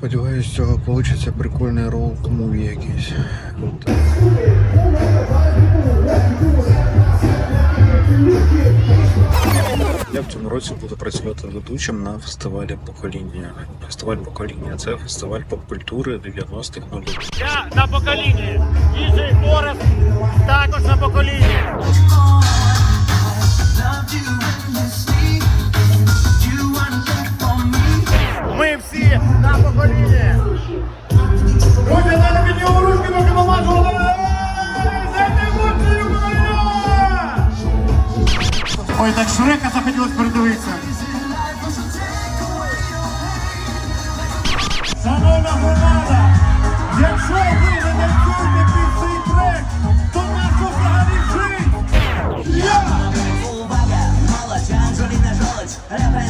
Сподіваюсь, з цього вийде прикольний роуд муві якийсь. От. Я в цьому році буду працювати ведучим на фестивалі покоління. Фестиваль покоління це фестиваль поп-культури 90-х нулів. Я на поколінні. Діджей Форест всі на поколінні. Друзі, зараз підняв ручки, поки помажу. Ой, так Шрека захотілось передивитися. Шановна громада, якщо ви не танцюєте під цей трек, то нащо взагалі жить? Я! Увага, молодь, Анджеліна Жолодь репрезентує